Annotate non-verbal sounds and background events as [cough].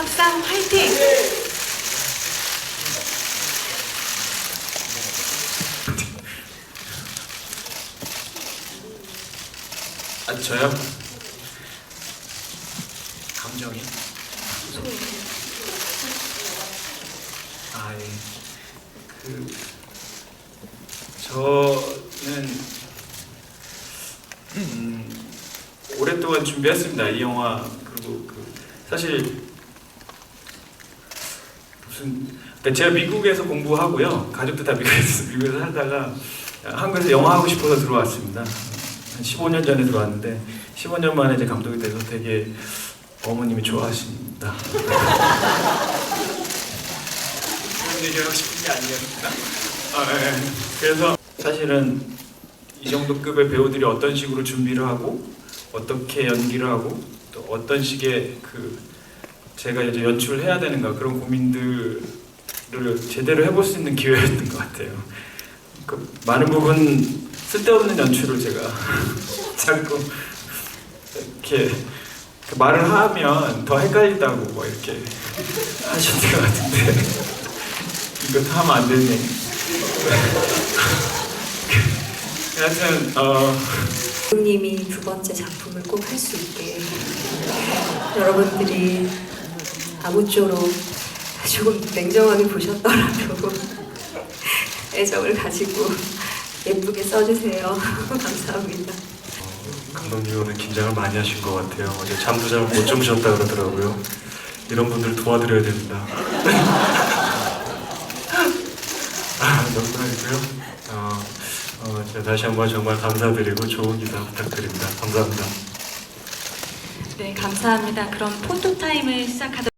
합상 화이팅! 아 저요? 감정이? 아 예. 그 저는 음, 오랫동안 준비했습니다 이 영화 그리고 그 사실 무슨 그러니까 제가 미국에서 공부하고요 가족도 다 미국에서 미국에서 살다가 한국에서 영화 하고 싶어서 들어왔습니다. 한 15년 전에 들어왔는데 15년 만에 이제 감독이 돼서 되게 어머님이 좋아하십니다. 그런 얘기 하고 싶은 게 아니었습니다. 아, 예. 그래서 사실은 이 정도 급의 배우들이 어떤 식으로 준비를 하고 어떻게 연기를 하고 또 어떤 식의 그 제가 이제 연출을 해야 되는가 그런 고민들을 제대로 해볼 수 있는 기회였던 것 같아요. 그 많은 부분 쓸데없는 연출을 제가 [laughs] 자꾸 이렇게 그 말을 하면 더 헷갈린다고 뭐 이렇게 하셨던 것 같은데 [laughs] 이거 하면 안 되네. [laughs] 하여튼 어 님이 두 번째 작품을 꼭 할 수 있게 여러분들이 아무쪼록 조금 냉정하게 보셨더라도 [laughs] 애정을 가지고 예쁘게 써주세요. [laughs] 감사합니다. 감독님 오늘 긴장을 많이 하신 것 같아요. 어제 잠도 잘 못 주무셨다 그러더라고요. 이런 분들 도와드려야 됩니다. [laughs] 아, 농담이고요. 어, 어, 제가 다시 한번 정말 감사드리고 좋은 기사 부탁드립니다. 감사합니다. 네, 감사합니다. 그럼 포토 타임을 시작하도록